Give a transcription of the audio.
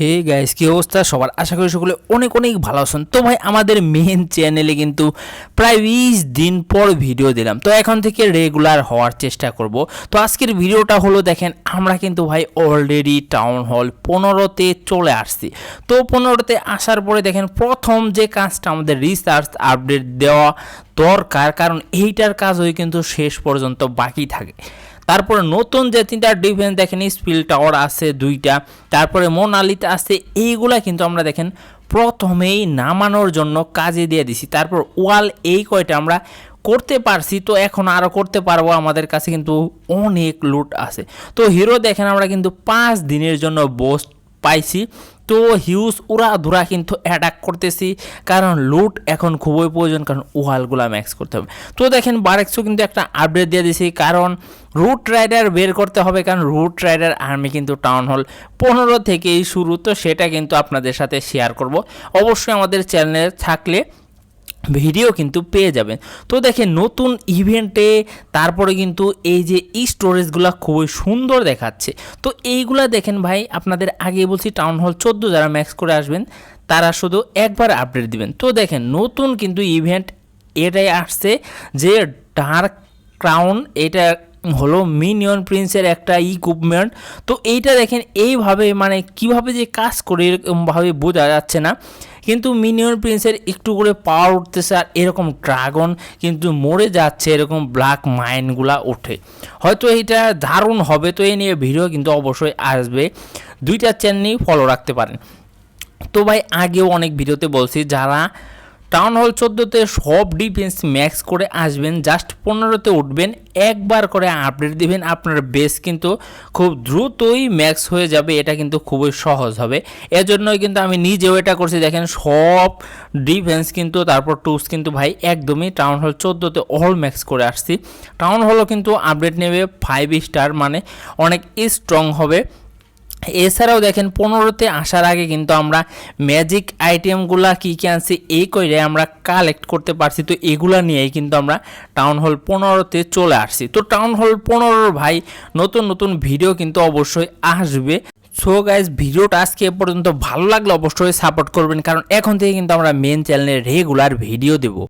Hey guys কি অবস্থা? সবার আশা করি সকলে অনেক অনেক ভালো আছেন। তো ভাই, আমাদের মেন চ্যানেলে কিন্তু প্রায় বিশ দিন পর ভিডিও দিলাম। তো এখন থেকে রেগুলার হওয়ার চেষ্টা করব। তো আজকের ভিডিওটা হলো, দেখেন, আমরা কিন্তু ভাই অলরেডি টাউন হল পনেরোতে চলে আসছি। তো পনেরোতে আসার পরে, দেখেন, প্রথম যে কাজটা আমাদের রিসার্চ আপডেট দেওয়া দরকার, কারণ এইটার কাজ কাজই কিন্তু শেষ পর্যন্ত বাকি থাকে। তারপরে নতুন যে তিনটা ডিফেন্স দেখেন, স্পিল টাওয়ার আছে দুইটা, তারপরে মোনালিতে আছে, এইগুলা কিন্তু আমরা দেখেন প্রথমেই নামানোর জন্য কাজে দিয়ে দিছি। তারপর ওয়াল এই কয়টা আমরা করতে পারছি, তো এখন আরও করতে পারব, আমাদের কাছে কিন্তু অনেক লুট আছে। তো হিরো দেখেন, আমরা কিন্তু পাঁচ দিনের জন্য বোস্ট পাইছি। তো হিউজ উড়া ধুরা কিন্তু অ্যাটাক করতেছি। কারণ লুট এখন খুবই প্রয়োজন, কারণ ওয়ালগুলা ম্যাক্স করতে হবে। তো দেখেন বারেক্সও কিন্তু একটা আপডেট দিয়ে দিছি, কারণ রুট রাইডার বের করতে হবে, কারণ রুট রাইডার আর্মি কিন্তু টাউন হল পনেরো থেকেই শুরু। তো সেটা কিন্তু আপনাদের সাথে শেয়ার করব। অবশ্যই আমাদের চ্যানেলে থাকলে ভিডিও কিন্তু পেয়ে যাবেন। তো দেখেন নতুন ইভেন্টে তারপরে কিন্তু এই যে ই স্টোরেজগুলো খুবই সুন্দর দেখাচ্ছে। তো এইগুলা দেখেন ভাই, আপনাদের আগে বলছি টাউন হল চোদ্দ যারা ম্যাক্স করে আসবেন, তারা শুধু একবার আপডেট দিবেন। তো দেখেন নতুন কিন্তু ইভেন্ট এটাই আসছে যে ডার্ক ক্রাউন এটা হলো মিনিয়ন প্রিন্সের একটা ইকুইপমেন্ট তো এইটা দেখেন, এইভাবে মানে কীভাবে যে কাজ করে এরকমভাবে বোঝা যাচ্ছে না। কিন্তু মিনিয়ন প্রিন্সের একটু করে পাওয়ার উঠতেছে আর এরকম ড্রাগন কিন্তু মরে যাচ্ছে, এরকম ব্ল্যাক মাইনগুলা ওঠে। হয়তো এইটা দারুণ হবে, তো এই নিয়ে ভিডিও কিন্তু অবশ্যই আসবে। দুইটা চ্যানেলই ফলো রাখতে পারেন। তো ভাই, আগেও অনেক ভিডিওতে বলছি, যারা টাউন হল চোদ্দোতে সব ডিফেন্স ম্যাক্স করে আসবেন জাস্ট পনেরোতে উঠবেন, একবার করে আপডেট দিবেন, আপনার বেস কিন্তু খুব দ্রুতই ম্যাক্স হয়ে যাবে, এটা কিন্তু খুবই সহজ হবে। এজন্যই কিন্তু আমি নিজেও এটা করছি, দেখেন সব ডিফেন্স কিন্তু, তারপর টুস কিন্তু ভাই একদমই টাউন হল চোদ্দোতে অল ম্যাক্স করে আসছি। টাউন হলও কিন্তু আপডেট নেবে ফাইভ স্টার মানে অনেক স্ট্রং হবে। এছাড়াও দেখেন, পনেরোতে আসার আগে কিন্তু আমরা ম্যাজিক আইটেমগুলা কী কী আনছি, এই করে আমরা কালেক্ট করতে পারছি। তো এগুলা নিয়েই কিন্তু আমরা টাউন হল পনেরোতে চলে আসছি। তো টাউন হল পনেরোর ভাই নতুন নতুন ভিডিও কিন্তু অবশ্যই আসবে। সো গাইজ ভিডিওটা আজকে এ পর্যন্ত ভালো লাগলে অবশ্যই সাপোর্ট করবেন, কারণ এখন থেকে কিন্তু আমরা মেন চ্যানেলে রেগুলার ভিডিও দেবো।